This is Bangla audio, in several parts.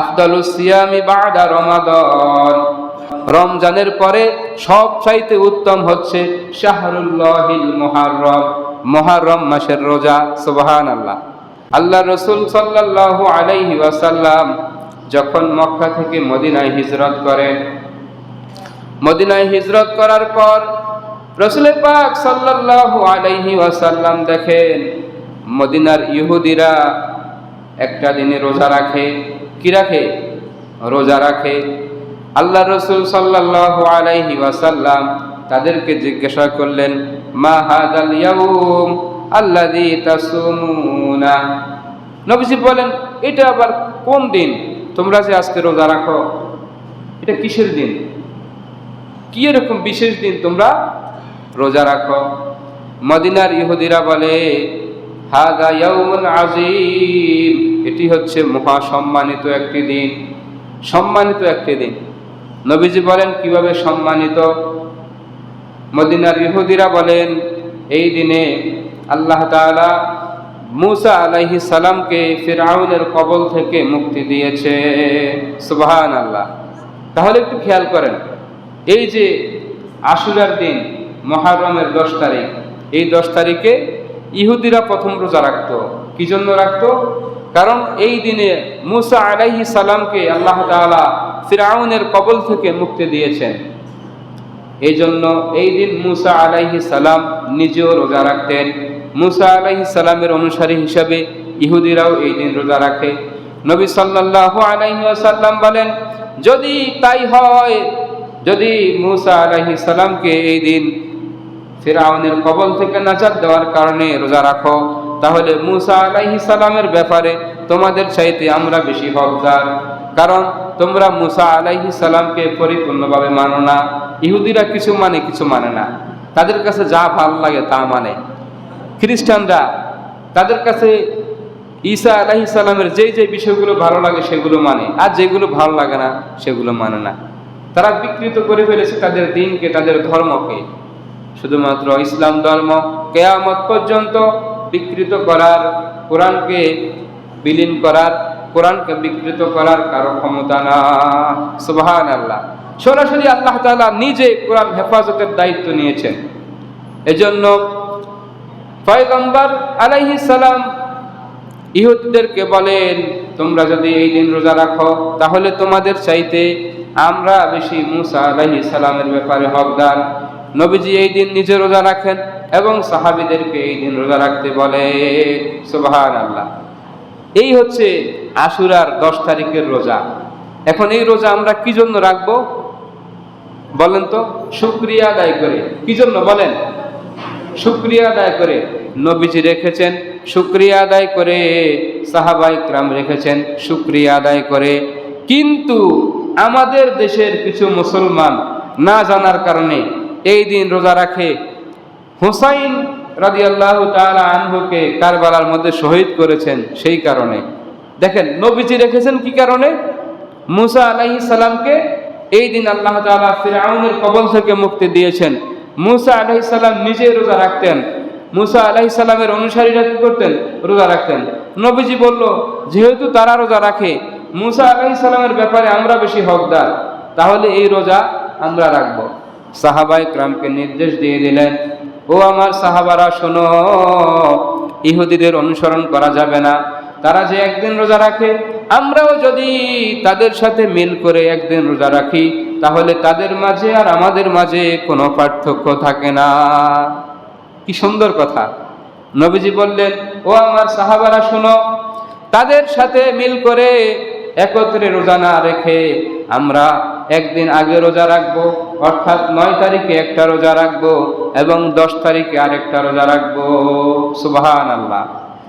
আফদালুস সিয়ামি বাদা রমাদান। রমজানের পরে সব চাইতে উত্তম হচ্ছে শাহরুল্লাহিল মুহাররম মুহাররম মাসের রোজা সুবহান আল্লাহ আল্লাহ রসুল সাল্লাল্লাহু আলাইহি ওয়াসাল্লাম যখন মক্কা থেকে মদিনায় হিজরত করেন, মদিনায় হিজরত করার পর রসুল পাক সাল্লাল্লাহু আলাইহি ওয়াসাল্লাম দেখেন, মদিনার ইহুদিরা একটা দিনে রোজা রাখে কি রাখে? রোজা রাখে। আল্লাহ রসুল সাল্লাল্লাহু আলাইহি ওয়াসাল্লাম তাদেরকে জিজ্ঞাসা করলেন, মা হাদাল ইয়াউম আল্লাযী তাসুমুনা? নবীজি বলেন, এটা আবার কোন দিন? তোমরা যে আজকে রোজা রাখো, এটা কিসের দিন? কি এরকম বিশেষ দিন তোমরা রোজা রাখো? মদিনার ইহুদিরা বলে হাদা ইয়াউমুন আজিম এটি হচ্ছে মহা সম্মানিত একটি দিন। সম্মানিত একটি দিন। নবীজি বলেন, কীভাবে সম্মানিত? মদিনার ইহুদিরা বলেন, এই দিনে আল্লাহ তাআলা মুসা আলাইহি সালামকে ফিরআউনের কবল থেকে মুক্তি দিয়েছে। সুবহান আল্লাহ তাহলে একটু খেয়াল করেন, এই যে আশুরার দিন, মহারমের দশ তারিখ, এই দশ তারিখে ইহুদিরা প্রথম রোজা রাখত। কি জন্য রাখত? কারণ এই দিনে মুসা আলাইহি সালামকে আল্লাহ তাআলা ফিরআউনের কবল থেকে মুক্তি দিয়েছেন। এই জন্য এই দিন মুসা আলাইহি সালাম নিজেও রোজা রাখতেন। মুসা আলাইহি সালামের অনুসারী হিসাবে ইহুদিরাও এই দিন রোজা রাখে। নবী সাল্লাল্লাহু আলাইহি ওয়াসাল্লাম বলেন, যদি তাই হয়, যদি মুসা আলাইহি সালামকে এই দিন ফিরাউনের কবল থেকে নাজাত দেওয়ার কারণে রোজা রাখো। তাহলে মুসা আলাইহি সালামের ব্যাপারে তোমাদের চাইতে আমরা বেশি হকদার। কারণ তোমরা মুসা আলাইহি সালামকে পরিপূর্ণভাবে মানো না। ইহুদিরা কিছু মানে কিছু মানে না। তাদের কাছে যা ভালো লাগে তা মানে। খ্রিস্টানরা তাদের কাছে ঈসা আলাহি সালামের যেই যে বিষয়গুলো ভালো লাগে সেগুলো মানে। আর যেগুলো ভালো লাগে না, সেগুলো মানে না। তারা বিকৃত করে ফেলেছে তাদের দিনকে, তাদের ধর্মকে। শুধুমাত্র ইসলাম ধর্ম কেয়ামত পর্যন্ত বিকৃত করার, কোরআনকে বিলীন করার, কোরআনকে বিকৃত করার কারও ক্ষমতা না। সুবহান আল্লাহ সরাসরি আল্লাহ তাআলা নিজে কোরআন হেফাজতের দায়িত্ব নিয়েছেন। এজন্য পয়গম্বর আলাইহিস সালাম ইহুদিদেরকে বলেন, তোমরা যদি এই দিন রোজা রাখো, তাহলে তোমাদের চাইতে আমরা বেশি মুসা আলাইহি সালামের ব্যাপারে হকদার। নবীজি এই দিন নিজে রোজা রাখেন এবং সাহাবিদেরকে এই দিন রোজা রাখতে বলে। সুবহান আল্লাহ এই হচ্ছে আশুরার দশ তারিখের রোজা। এখন এই রোজা আমরা কি জন্য রাখব? বলেন তো, শুক্রিয়া আদায় করে। কি জন্য বলেন? শুক্রিয়া আদায় করে নবীজি রেখেছেন, শুক্রিয়া আদায় করে সাহাবাই ক্রাম রেখেছেন, শুক্রিয়া আদায় করে। কিন্তু আমাদের দেশের কিছু মুসলমান না জানার কারণে এই দিন রোজা রাখে। হুসাইন রাদিয়াল্লাহ তাআলা আনহুকে কারবালার মধ্যে শহীদ করেছেন সেই কারণে। দেখেন, নবীজি রেখেছেন কি কারণে? মুসা আলাইহিস সালামকে এই দিন আল্লাহ তাআলা ফিরআউনের কবল থেকে মুক্তি দিয়েছেন। মুসা আলাইহিস সালাম নিজে রোজা রাখতেন। মুসা আলাইহিস সালামের অনুসারীরা কি করতেন? রোজা রাখতেন। নবীজি বলল, যেহেতু তারা রোজা রাখে, মুসা আলাইহিস সালামের ব্যাপারে আমরা বেশি হকদার। তাহলে এই রোজা আমরা রাখব। সাহাবাই ক্রামকে নির্দেশ দিয়ে দিলেন, ও আমার সাহাবারা, শোনো, ইহুদিদের অনুসরণ করা যাবে না। তারা যে একদিন রোজা রাখে, আমরাও যদি তাদের সাথে মিল করে একদিন রোজা রাখি, তাহলে তাদের মাঝে আর আমাদের মাঝে কোনো পার্থক্য থাকে না। কি সুন্দর কথা। নবীজি বললেন, ও আমার সাহাবারা, শোনো, তাদের সাথে মিল করে একত্রে রোজা না রেখে আমরা একদিন আগে রোজা রাখব। অর্থাৎ নয় তারিখে একটা রোজা রাখব এবং দশ তারিখে আরেকটা রোজা রাখব। সুবাহান আল্লাহ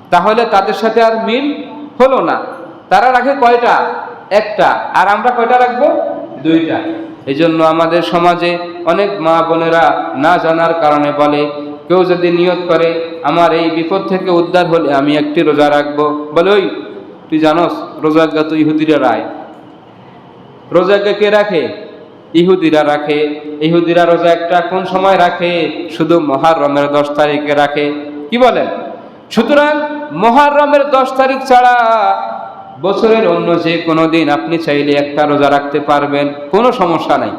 তাহলে তাদের সাথে আর মিল হলো না। তারা রাখে কয়টা? একটা। আর আমরা কয়টা রাখব? দুইটা। এই জন্য আমাদের সমাজে অনেক মা বোনেরা না জানার কারণে বলে, কেউ যদি নিয়ত করে, আমার এই বিপদ থেকে উদ্ধার হলে আমি একটি রোজা রাখব। বলে, ওই, তুই জানোস রোজাজ্ঞা তো ইহুদিরা রায়। রোজাকে কে রাখে? ইহুদিরা রাখে। ইহুদিরা রোজা একটা কোন সময় রাখে? শুধু মহারমের দশ তারিখে রাখে। কি বলেন? সুতরাং মহারমের দশ তারিখ ছাড়া বছরের অন্য যে কোনো দিন আপনি চাইলে একটা রোজা রাখতে পারবেন, কোনো সমস্যা নাই।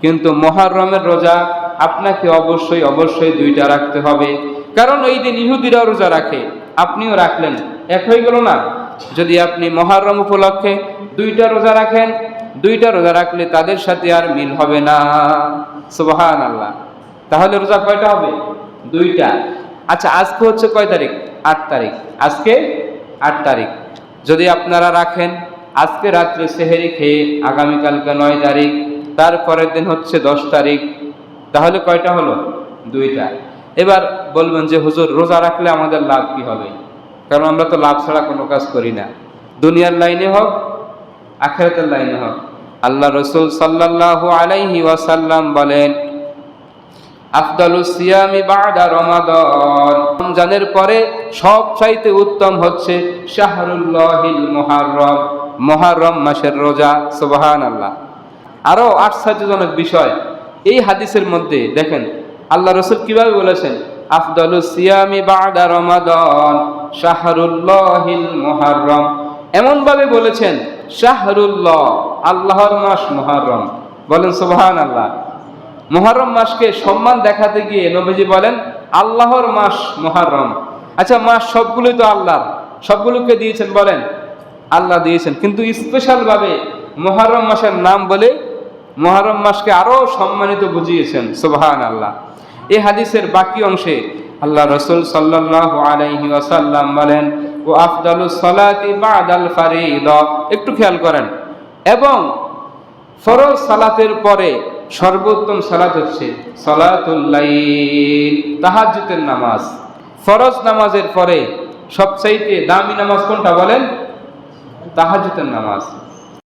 কিন্তু মহারমের রোজা আপনাকে অবশ্যই অবশ্যই দুইটা রাখতে হবে। কারণ ওই দিন ইহুদিরা রোজা রাখে। আপনিও রাখলেন। এক হয়ে গেল না? যদি আপনি মহারম উপলক্ষে দুইটা রোজা রাখেন দুইটা রোজা রাখলে তাদের সাথে আর মিল হবে না। সুবহান আল্লাহ তাহলে রোজা কয়টা হবে? দুইটা। আচ্ছা আজকে হচ্ছে কয় তারিখ? আট তারিখ। আজকে? আট তারিখ। যদি আপনারা রাখেন, আজকে রাত্রে সেহেরি খেয়ে আগামীকালকে নয় তারিখ তারপরের দিন হচ্ছে দশ তারিখ। তাহলে কয়টা হলো? দুইটা। এবার বলবেন যে, হুজুর, রোজা রাখলে আমাদের লাভ কি হবে? কারণ আমরা তো লাভ ছাড়া কোনো কাজ করি না। দুনিয়ার লাইনে হোক আখেরাতের লাইনে হোক। আল্লাহ রসুল সাল্লাল্লাহু আলাইহি ওয়াসাল্লাম বলেন আফদালু সিয়ামি বাদা রমাদান। রমজানের পরে সব চাইতে উত্তম হচ্ছে শাহরুল্লাহিল মুহাররম মুহাররম মাসের রোজা। সুবহান আল্লাহ আরও আশ্চর্যজনক বিষয়, এই হাদিসের মধ্যে দেখেন, আল্লাহ রসুল কীভাবে বলেছেন আফদালু সিয়ামি বাদা রমাদান, শাহরুল্লাহিল মুহাররম। এমন ভাবে বলেছেন শাহরুল্লাহ, আল্লাহর মাস মুহাররম। বলেন সুবহান আল্লাহ মহরম মাসকে সম্মান দেখাতে গিয়ে নবীজি বলেন, আল্লাহর মাস মহরম আচ্ছা মাস সবগুলোই তো আল্লাহর। সবগুলোকে দিয়েছেন বলেন, আল্লাহ দিয়েছেন। কিন্তু স্পেশাল ভাবে মহরম মাসের নাম বলে মহরম মাসকে আরও সম্মানিত বুঝিয়েছেন সুবহান আল্লাহ এ হাদিসের বাকি অংশে আল্লাহ রসুল সাল্লাল্লাহু আলাইহি ওয়াসাল্লাম বলেন ও আফদালু সালাতি বাদাল ফারিদ। একটু খেয়াল করেন। এবং ফরজ সালাতের পরে সর্বোত্তম সালাত হচ্ছে সালাতুল্লাইল তাহাজ্জুতের নামাজ। ফরজ নামাজের পরে সবচাইতে দামি নামাজ কোনটা বলেন? তাহাজুতের নামাজ।